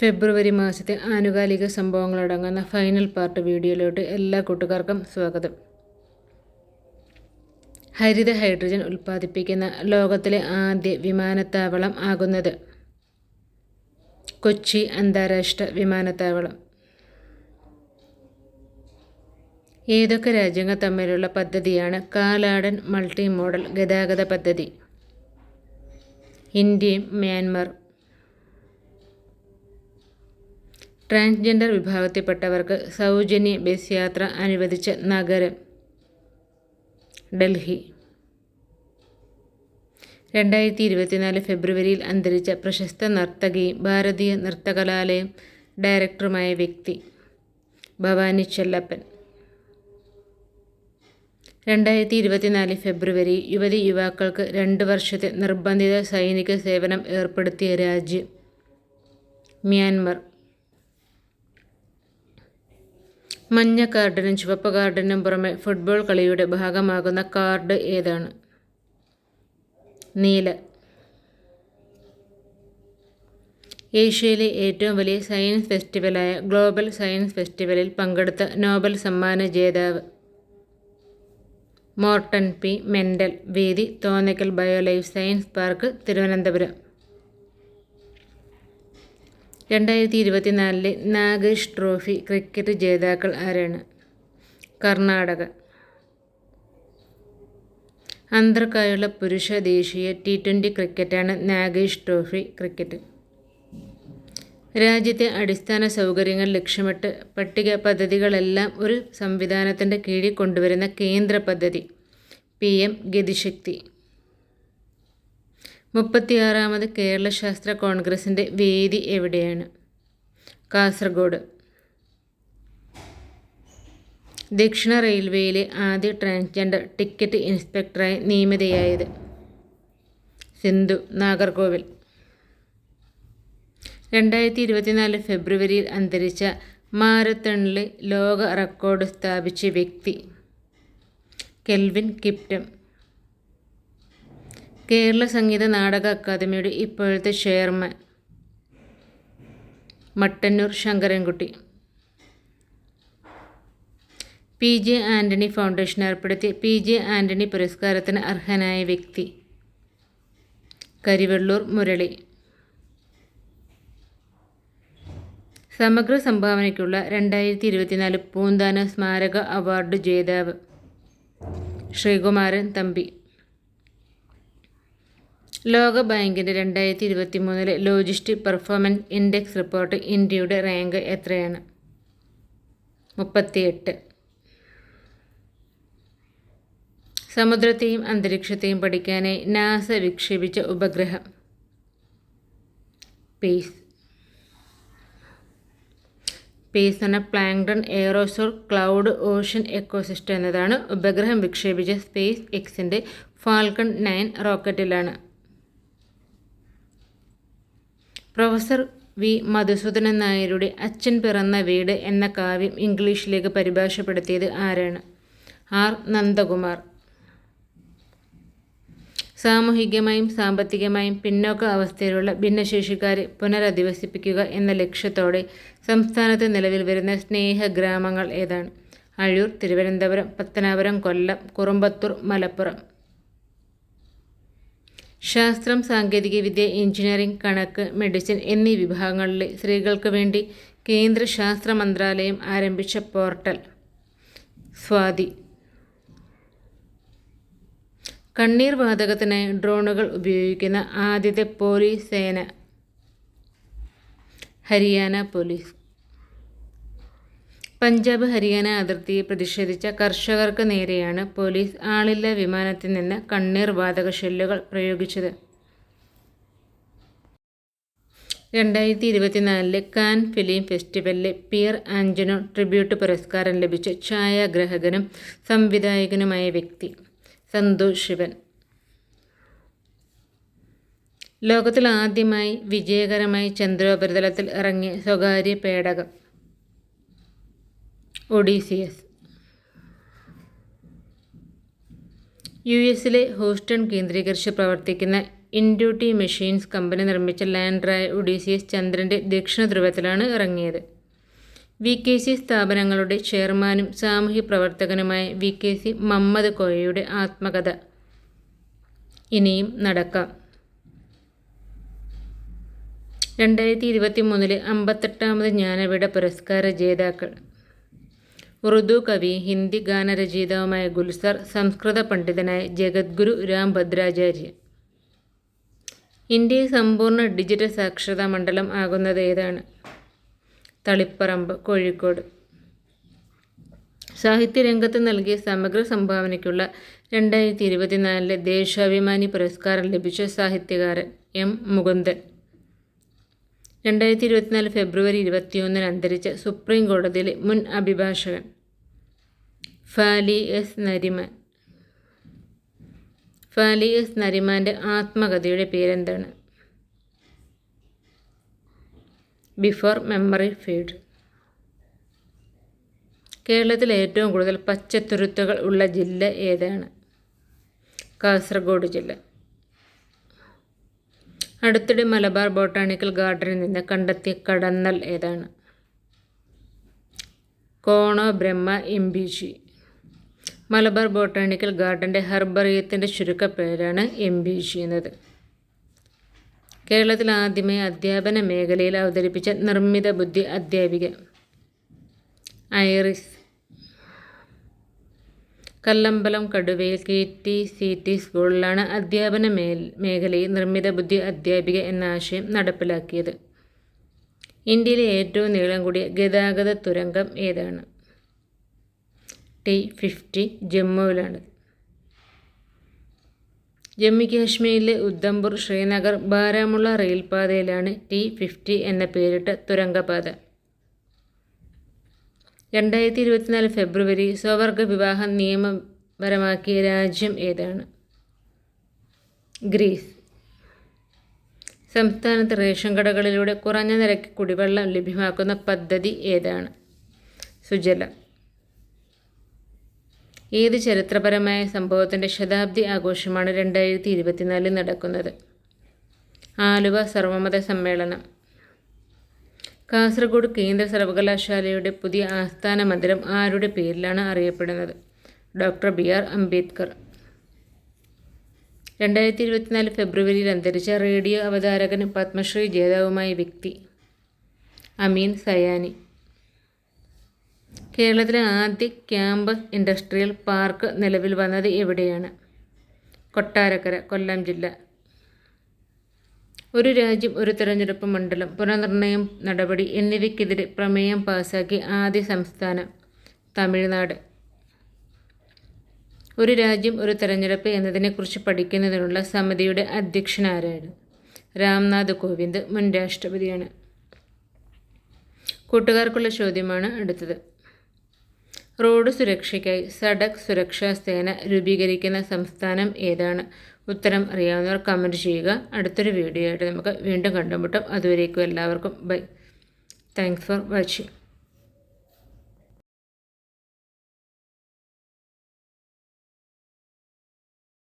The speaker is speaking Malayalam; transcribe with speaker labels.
Speaker 1: ഫെബ്രുവരി മാസത്തെ ആനുകാലിക സംഭവങ്ങളടങ്ങുന്ന ഫൈനൽ പാർട്ട് വീഡിയോയിലോട്ട് എല്ലാ കൂട്ടുകാർക്കും സ്വാഗതം. ഹരിത ഹൈഡ്രജൻ ഉൽപ്പാദിപ്പിക്കുന്ന ലോകത്തിലെ ആദ്യ വിമാനത്താവളം ആകുന്നത് കൊച്ചി അന്താരാഷ്ട്ര വിമാനത്താവളം. ഏതൊക്കെ രാജ്യങ്ങൾ തമ്മിലുള്ള പദ്ധതിയാണ് കാലാടൻ മൾട്ടി മോഡൽ ഗതാഗത പദ്ധതി? ഇന്ത്യയും മ്യാൻമർ ട്രാൻസ്ജെൻഡർ വിഭാഗത്തിൽപ്പെട്ടവർക്ക് സൗജന്യ ബസ് യാത്ര അനുവദിച്ച നഗരം ഡൽഹി. രണ്ടായിരത്തി ഇരുപത്തിനാല് ഫെബ്രുവരിയിൽ അന്തരിച്ച പ്രശസ്ത നർത്തകിയും ഭാരതീയ നൃത്തകലാലയം ഡയറക്ടറുമായ വ്യക്തി ഭവാനി ചെല്ലപ്പൻ. രണ്ടായിരത്തി ഇരുപത്തിനാല് ഫെബ്രുവരി യുവതി യുവാക്കൾക്ക് രണ്ട് വർഷത്തെ നിർബന്ധിത സൈനിക സേവനം ഏർപ്പെടുത്തിയ രാജ്യം മ്യാൻമർ. മഞ്ഞ കാർഡിനും ചുവപ്പ് കാർഡിനും പുറമെ ഫുട്ബോൾ കളിയുടെ ഭാഗമാകുന്ന കാർഡ് ഏതാണ്? നീല. ഏഷ്യയിലെ ഏറ്റവും വലിയ സയൻസ് ഫെസ്റ്റിവലായ ഗ്ലോബൽ സയൻസ് ഫെസ്റ്റിവലിൽ പങ്കെടുത്ത നോബൽ സമ്മാന ജേതാവ് മോർട്ടൺ പി. മെൻഡൽ വേദി Thonnakkal biolife science park Thiruvananthapuram. രണ്ടായിരത്തി ഇരുപത്തിനാലിലെ നാഗേഷ് ട്രോഫി ക്രിക്കറ്റ് ജേതാക്കൾ ആരാണ്? കർണാടക. അന്തർക്കായുള്ള പുരുഷ ദേശീയ ടി ട്വന്റി ക്രിക്കറ്റാണ് നാഗേഷ് ട്രോഫി ക്രിക്കറ്റ്. രാജ്യത്തെ അടിസ്ഥാന സൗകര്യങ്ങൾ ലക്ഷ്യമിട്ട് പട്ടിക പദ്ധതികളെല്ലാം ഒരു സംവിധാനത്തിന്റെ കീഴിൽ കൊണ്ടുവരുന്ന കേന്ദ്ര പദ്ധതി. P M Gatishakti. മുപ്പത്തിയാറാമത് കേരള ശാസ്ത്ര കോൺഗ്രസിന്റെ വേദി എവിടെയാണ്? കാസർഗോഡ്. ദക്ഷിണ റെയിൽവേയിലെ ആദ്യ ട്രാൻസ്ജെൻഡർ ടിക്കറ്റ് ഇൻസ്പെക്ടറായി നിയമിതയായത് സിന്ധു നാഗർകോവിൽ. രണ്ടായിരത്തി ഇരുപത്തിനാല് ഫെബ്രുവരിയിൽ അന്തരിച്ച മാരത്തണിലെ ലോക റെക്കോർഡ് സ്ഥാപിച്ച വ്യക്തി കെൽവിൻ കിപ്റ്റം. കേരള സംഗീത നാടക അക്കാദമിയുടെ ഇപ്പോഴത്തെ chairman Mattannur Sankarankutty. P. J. Antony foundation ഏർപ്പെടുത്തിയ പി. ജെ. ആന്റണി പുരസ്കാരത്തിന് അർഹനായ വ്യക്തി കരിവെള്ളൂർ മുരളി. സമഗ്ര സംഭാവനയ്ക്കുള്ള രണ്ടായിരത്തി ഇരുപത്തിനാല് പൂന്താന സ്മാരക അവാർഡ് ജേതാവ് ശ്രീകുമാരൻ തമ്പി. ലോക ബാങ്കിന്റെ രണ്ടായിരത്തി ഇരുപത്തി മൂന്നിലെ ലോജിസ്റ്റിക് പെർഫോമൻസ് ഇൻഡെക്സ് റിപ്പോർട്ട് ഇന്ത്യയുടെ റാങ്ക് എത്രയാണ്? മുപ്പത്തിയെട്ട്. സമുദ്രത്തെയും അന്തരീക്ഷത്തെയും പഠിക്കാനായി നാസ വിക്ഷേപിച്ച ഉപഗ്രഹം. പേസ് പേസ് എന്ന plankton aerosol cloud ocean ecosystem എന്നതാണ് ഉപഗ്രഹം വിക്ഷേപിച്ച സ്പേസ് എക്സിന്റെ Falcon nine റോക്കറ്റിലാണ്. Professor V. Madhusoodanan നായരുടെ അച്ഛൻ പിറന്ന വീട് എന്ന കാവ്യം ഇംഗ്ലീഷിലേക്ക് പരിഭാഷപ്പെടുത്തിയത് ആരാണ്? ആർ. നന്ദകുമാർ. സാമൂഹികമായും സാമ്പത്തികമായും പിന്നോക്ക അവസ്ഥയിലുള്ള ഭിന്നശേഷിക്കാരെ പുനരധിവസിപ്പിക്കുക എന്ന ലക്ഷ്യത്തോടെ സംസ്ഥാനത്ത് നിലവിൽ വരുന്ന സ്നേഹഗ്രാമങ്ങൾ ഏതാണ്? അഴൂർ തിരുവനന്തപുരം പത്തനാപുരം കൊല്ലം കുറുമ്പത്തൂർ മലപ്പുറം. ശാസ്ത്രം സാങ്കേതികവിദ്യ എഞ്ചിനീയറിംഗ് കണക്ക് മെഡിസിൻ എന്നീ വിഭാഗങ്ങളിലെ സ്ത്രീകൾക്ക് വേണ്ടി കേന്ദ്ര ശാസ്ത്ര മന്ത്രാലയം ആരംഭിച്ച പോർട്ടൽ. സ്വാതി. കണ്ണീർ വാതകത്തിനായി ഡ്രോണുകൾ ഉപയോഗിക്കുന്ന ആദ്യത്തെ പോലീസ് സേന. ഹരിയാന പോലീസ്. പഞ്ചാബ് ഹരിയാന അതിർത്തിയെ പ്രതിഷേധിച്ച കർഷകർക്ക് നേരെയാണ് പോലീസ് ആളില്ല വിമാനത്തിൽ നിന്ന് കണ്ണീർ വാതക ഷെല്ലുകൾ പ്രയോഗിച്ചത്. രണ്ടായിരത്തി ഇരുപത്തിനാലിലെ കാൻ ഫിലിം ഫെസ്റ്റിവലിലെ പിയർ ആഞ്ചനോ ട്രിബ്യൂട്ട് പുരസ്കാരം ലഭിച്ച ഛായാഗ്രാഹകനും സംവിധായകനുമായ വ്യക്തി സന്തോഷ് ശിവൻ. ലോകത്തിൽ ആദ്യമായി വിജയകരമായി ചന്ദ്രോപരിതലത്തിൽ ഇറങ്ങിയ സ്വകാര്യ പേടകം ഒഡീസിയസ് യു എസിലെ ഹൂസ്റ്റൺ കേന്ദ്രീകരിച്ച് പ്രവർത്തിക്കുന്ന ഇൻഡ്യൂട്ടി മെഷീൻസ് കമ്പനി നിർമ്മിച്ച ലാൻഡറായ ഒഡീസിയസ് ചന്ദ്രന്റെ ദക്ഷിണ ധ്രുവത്തിലാണ് ഇറങ്ങിയത്. വി കെ സി സ്ഥാപനങ്ങളുടെ ചെയർമാനും സാമൂഹ്യ പ്രവർത്തകനുമായ വി കെ സി മമ്മദ് കോയയുടെ ആത്മകഥ ഇനിയും നടക്കാം. രണ്ടായിരത്തി ഇരുപത്തി മൂന്നിലെ അമ്പത്തെട്ടാമത് ജ്ഞാനപീഠ പുരസ്കാര ജേതാക്കൾ ഉറുദു കവി ഹിന്ദി ഗാനരചയിതാവുമായ ഗുൽസർ സംസ്കൃത പണ്ഡിതനായ ജഗദ്ഗുരു രാം ഭദ്രാചാര്യൻ. ഇന്ത്യയെ സമ്പൂർണ ഡിജിറ്റൽ സാക്ഷരതാ മണ്ഡലം ആകുന്നത് ഏതാണ്? തളിപ്പറമ്പ് കോഴിക്കോട്. സാഹിത്യരംഗത്ത് നൽകിയ സമഗ്ര സംഭാവനയ്ക്കുള്ള രണ്ടായിരത്തി ഇരുപത്തിനാലിലെ ദേശാഭിമാനി പുരസ്കാരം ലഭിച്ച സാഹിത്യകാരൻ എം മുകുന്ദൻ. രണ്ടായിരത്തി ഇരുപത്തിനാല് ഫെബ്രുവരി ഇരുപത്തിയൊന്നിന് അന്തരിച്ച സുപ്രീം കോടതിയിലെ മുൻ അഭിഭാഷകൻ ഫാലി എസ് നരിമാൻ. ഫാലി എസ് നരിമാന്റെ ആത്മകഥയുടെ പേരെന്താണ്? ബിഫോർ മെമ്മറി ഫീഡ് കേരളത്തിൽ ഏറ്റവും കൂടുതൽ പച്ചത്തുരുത്തുകൾ ഉള്ള ജില്ല ഏതാണ്? കാസർഗോഡ് ജില്ല. അടുത്തിടെ മലബാർ ബോട്ടാണിക്കൽ ഗാർഡനിൽ നിന്ന് കണ്ടെത്തിയ കടന്നൽ ഏതാണ്? കോണോ ബ്രഹ്മ M B G Malabar botanical ഗാർഡന്റെ ഹർബറിയത്തിന്റെ ചുരുക്കപ്പേരാണ് എം ബി ജി എന്നത്. കേരളത്തിൽ ആദ്യമായി അധ്യാപന മേഖലയിൽ അവതരിപ്പിച്ച നിർമ്മിത ബുദ്ധി അധ്യാപിക. ഐറിസ് കല്ലമ്പലം കടുവയിൽ കെ ടി സി ടി സ്കൂളിലാണ് അധ്യാപന മേൽ മേഖലയിൽ നിർമ്മിത ബുദ്ധി അധ്യാപിക എന്ന ആശയം നടപ്പിലാക്കിയത്. ഇന്ത്യയിലെ ഏറ്റവും നീളം കൂടിയ ഗതാഗത തുരങ്കം ഏതാണ്? ടി ഫിഫ്റ്റി ജമ്മുവിലാണ്. ജമ്മു കാശ്മീരിലെ ഉദ്ധംപൂർ ശ്രീനഗർ ബാരാമുള്ള റെയിൽപാതയിലാണ് ടി ഫിഫ്റ്റി എന്ന പേരിട്ട തുരങ്കപാത. രണ്ടായിരത്തി ഇരുപത്തിനാല് ഫെബ്രുവരി സ്വവർഗ വിവാഹം നിയമപരമാക്കിയ രാജ്യം ഏതാണ്? ഗ്രീസ്. സംസ്ഥാനത്ത് റേഷൻ കടകളിലൂടെ കുറഞ്ഞ നിരക്ക് കുടിവെള്ളം ലഭ്യമാക്കുന്ന പദ്ധതി ഏതാണ്? സുജല. ഏത് ചരിത്രപരമായ സംഭവത്തിന്റെ ശതാബ്ദി ആഘോഷമാണ് രണ്ടായിരത്തി ഇരുപത്തിനാലിൽ നടക്കുന്നത്? ആലുവ സർവമത സമ്മേളനം. കാസർഗോഡ് കേന്ദ്ര സർവകലാശാലയുടെ പുതിയ ആസ്ഥാന മന്ദിരം ആരുടെ പേരിലാണ് അറിയപ്പെടുന്നത്? Doctor B R Ambedkar. രണ്ടായിരത്തി ഇരുപത്തിനാല് ഫെബ്രുവരിയിൽ അന്തരിച്ച റേഡിയോ അവതാരകൻ പത്മശ്രീ ജേതാവുമായ വ്യക്തി അമീൻ സയാനി. കേരളത്തിലെ ആദ്യ ക്യാമ്പസ് ഇൻഡസ്ട്രിയൽ പാർക്ക് നിലവിൽ വന്നത് എവിടെയാണ്? കൊട്ടാരക്കര കൊല്ലം ജില്ല. ഒരു രാജ്യം ഒരു തെരഞ്ഞെടുപ്പ് മണ്ഡലം പുനർനിർണയം നടപടി എന്നിവയ്ക്കെതിരെ പ്രമേയം പാസാക്കി ആദ്യ സംസ്ഥാനം തമിഴ്നാട്. ഒരു രാജ്യം ഒരു തെരഞ്ഞെടുപ്പ് എന്നതിനെക്കുറിച്ച് പഠിക്കുന്നതിനുള്ള സമിതിയുടെ അധ്യക്ഷനാരാണ് രാംനാഥ് കോവിന്ദ് മുൻ രാഷ്ട്രപതിയാണ്. കൂട്ടുകാർക്കുള്ള ചോദ്യമാണ് അടുത്തത്. റോഡ് സുരക്ഷയ്ക്കായി സഡക് സുരക്ഷാ സേന രൂപീകരിക്കുന്ന സംസ്ഥാനം ഏതാണ്? ഉത്തരം അറിയാവുന്നവർ കമന്റ് ചെയ്യുക. അടുത്തൊരു വീഡിയോ ആയിട്ട് നമുക്ക് വീണ്ടും കണ്ടുമുട്ടാം. അതുവരേക്കും എല്ലാവർക്കും ബൈ താങ്ക്സ് ഫോർ വാച്ചിങ്